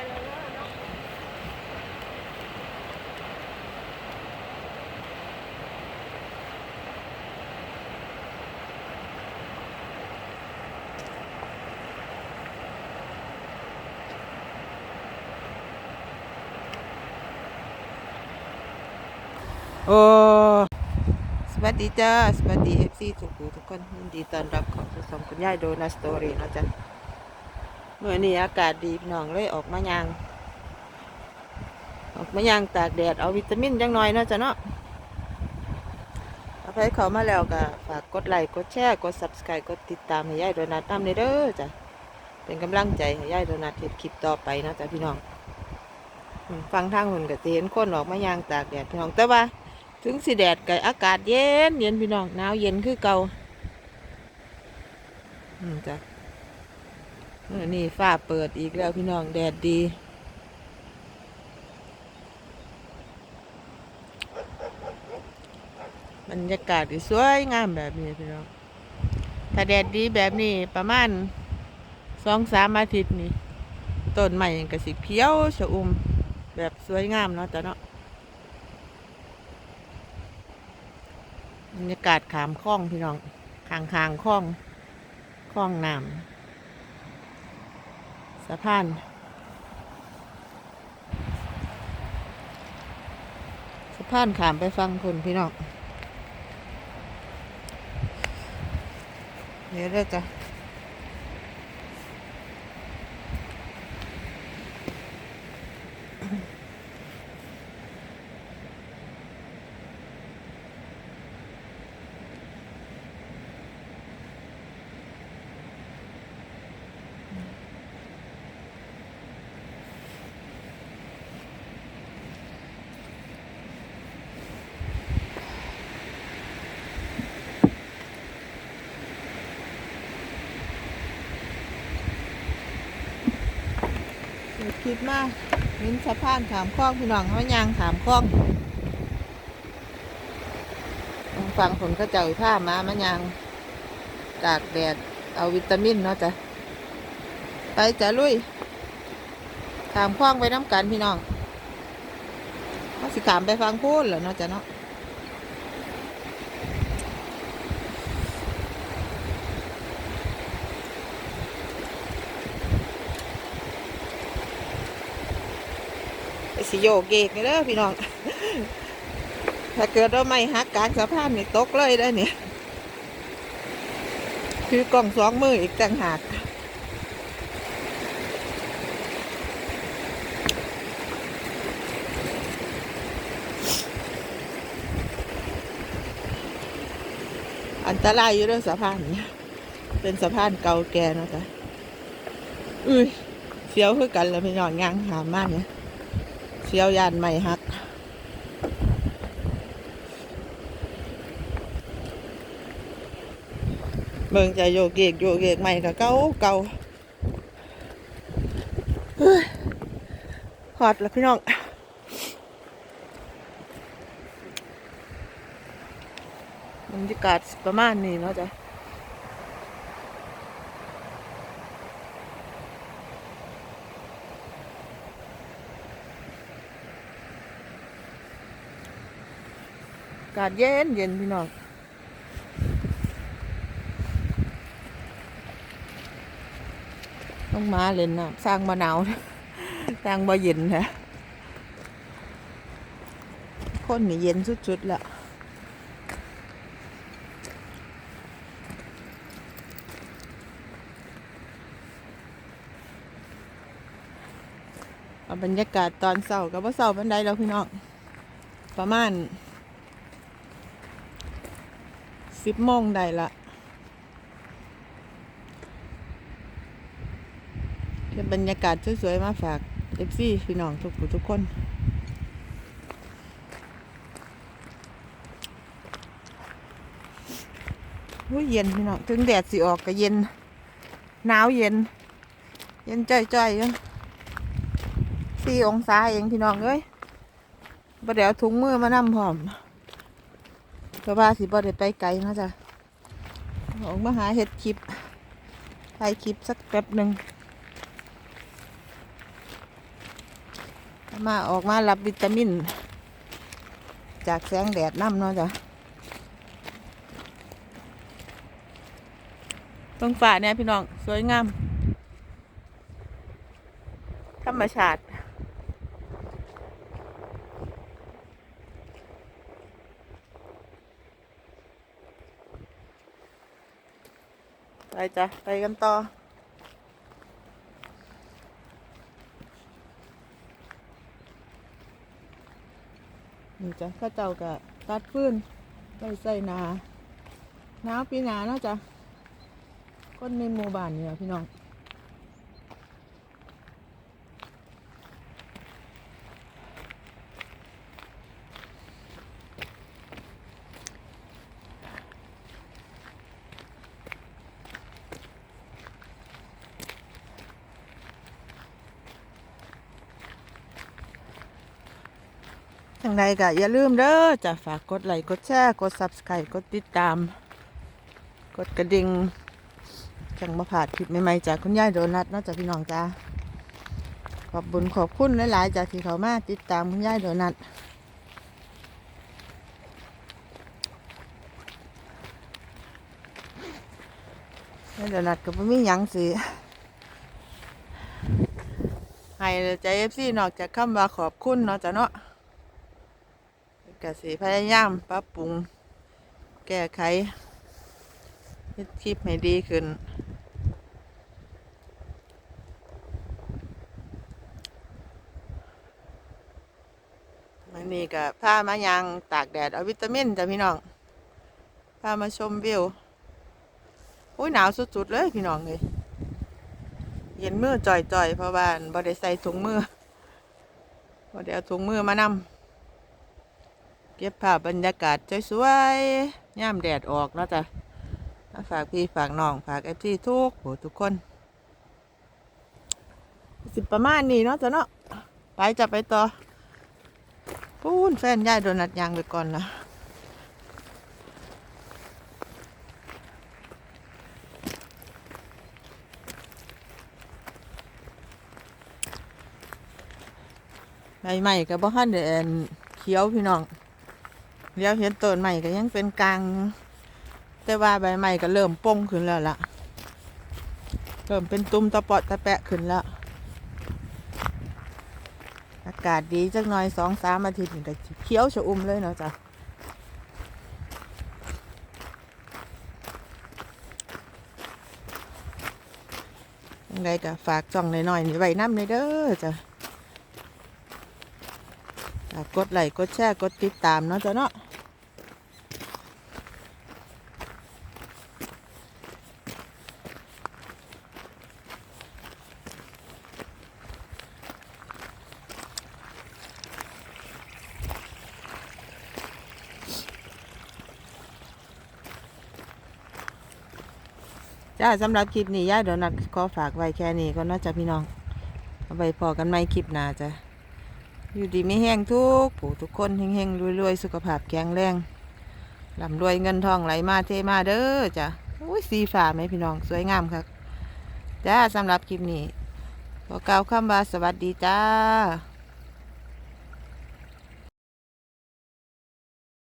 ยเลยเนาะโอ้สวัสดีจ้า สวัสดีเอฟซีทุกผู้ทุกคนยินดีต้อนรับเข้าสู่ช่องคุณยายโดนัสตอรี่เนาะจ๊ะ เมื่อนี้อากาศดีพี่น้องเลยออกมายาง ออกมายางตากแดดเอาวิตามินจังหน่อยเนาะจ๊ะเนาะเอาไปเขามาแล้วก็ฝากกดไลค์กดแชร์กด subscribe กดติดตามให้ยายโดนัทตามเด้อจ้ะเป็นกำลังใจให้ยายโดนัทเฮ็ดคลิปต่อไปนะจ๊ะพี่น้องฟังทางหุ่นก็จะเห็นคนออกมายางตากแดดพี่น้องแต่ว่า ถึงสิแดดกับอากาศเย็นเย็นพี่น้องหนาวเย็นคือเก่าอืมจ้ะ นี่ฟ้าเปิดอีกแล้วพี่น้องแดดดีบรรยากาศสวยงามแบบนี้พี่น้องถ้าแดดดีแบบนี้ประมาณสองสามอาทิตย์นี่ต้นใหม่ก็สิเขียวชะอุ่มแบบสวยงามเนาะจ้ะเนาะบรรยากาศขามคล้องพี่น้องคางคางๆคล้องคล้องน้ำ สะพานสะพานขามไปฟังคนพี่น้องเดี๋ยวเด้จ้ะ คิดมากเห็นสะพานขามคลองพี่น้องเขายางขามคลองฟังผลก็เจ้าผ้ามามันยางตากแดดเอาวิตามินเนาะจ้ะไปจ้ะลุยขามคลองไปน้ำกันพี่น้องเขาสิขามไปฟังพูดเหรอเนาะจ้ะเนาะ สิโยกเกกนี่เด้อพี่น้อง ถ้าเกิดว่าไม่หักกลางสะพานนี่ตกเลยได้เนี่ย คือกล่องสองมืออีกต่างหากอันตรายอยู่เรื่องสะพานนี้เป็นสะพานเก่าแก่นะจ๊ะอุ้ยเสียวคือกันแล้วพี่น้องยางหามมากเนี่ย เชียวยานไม่ฮักเบิ่งจะโยกเยกโยกเยกใหม่กับเก่าเก่าเฮ้ยหอดแล้วพี่น้องบรรยากาศประมาณนี้เนาะจ๊ะากาศเย็นเย็นพี่น้องต้องมาเล่นน้ำสร้างมะนาวสร้างบ่เย็นนะคนนี่เย็นสุดๆแล้วบรรยากาศตอนเช้ากับว่าเช้าบันไดแล้วพี่น้องประมาณ สิบโมงได้ละเป็นบรรยากาศสวยๆ มาฝากเอฟซีพี่น้องทุกผู้ทุกคนอุ้ยเย็นพี่น้อง ถึงแดดสิออกก็เย็น หนาวเย็น เย็นจ้อยๆอยู่สี่องศาเองพี่น้องเอ้ยประเดี๋ยวถุงมือมานำพร้อม เพราะว่าสิบ่ได้ไปไกลนะจ้ะออกมาหาเห็ดคลิปถ่ายคลิปสักแป๊บหนึ่งมาออกมารับวิตามิน จากแสงแดดน้ำเนาะจ้ะตรงฝ่าเนี่ยพี่น้อง สวยงาม ธรรมชาติ จ้ะ ไปกันต่อ นี่จ้ะข้าเจ้าก็ตัดฟืนไปใส่นาหนาวปีหนาเนาะจ้ะ คนในหมู่บ้านเนี่ยพี่น้อง งใดก็อย่าลืมเด้อจะฝากกดไลค์กดแชร์กด subscribe กดติดตาม กดกระดิ่งจังมาผ่าดคลิปใหม่ๆจากคุณยายโดนัทนาะจ้ะพี่น้องจ้าขอบบุญขอบคุณหลายๆจากที่เขามาติดตามคุณยายโดนัทยายโดนัทก็บ่มีหยังสิให้ใจเอฟซีนอกจากคำว่าขอบคุณเนาะจ้ะเนาะ ก็สิพยายามปรับปรุง แก้ไขเฮ็ดคลิปให้ดีขึ้น มันนี่ก็พามายังตากแดด เอาวิตามินจ้ะพี่น้องพามาชมวิวอุ้ยหนาวสุดๆเลยพี่น้องเลยเย็นมือจ่อยๆเพราะว่าบ่ได้ใส่ถุงมือบ่ได้เอาถุงมือมานำ เก็บภาพบรรยากาศสวยๆย่ามแดดออกเนาะจ้ะฝากพี่ฝากน้องฝากเอฟซีทุกโหทุกคน สิประมาณนี้เนาะจ้ะเนาะไปจะไปต่อพูนแฟนย่ายโดนัดยางไปก่อนละใหม่ๆกับบ่ฮันเดนเขียวพี่น้อง เดี๋ยวเห็นต้นใหม่ก็ยังเป็นกลาง แต่ว่าใบใหม่ก็เริ่มป่งขึ้นแล้วล่ะ เริ่มเป็นตุ่มตะปาะตะแปะขึ้นแล้ว อากาศดีจักหน่อยสองสามอาทิตย์นี่ก็เขียวชะอุ่มเลยเนาะจ้ะยังไงก็ฝากจ่องหน่อยๆนี่ไว้น้ำเลยเด้อจ้ะ กดไลค์กดแชร์กดติดตามเนาะจ้ะเนาะจ้าสำหรับคลิปนี้ย่าเดี๋ยวนัดขอฝากไว้แค่นี้ก็น่าจะพี่น้องเอาไปพอกันไหมคลิปหน้าจ้ะ อยู่ดีไม่แห้งทุกผู้ทุกคนเฮงๆรวยๆ สุขภาพแข็งแรงลำรวยเงินทองไหลมาเทมาเด้อจ้ะอุ้ยสีฟ้าไหมพี่น้องสวยงามครับจ้าสำหรับคลิปนี้ขอกล่าวคำว่าสวัสดีจ้า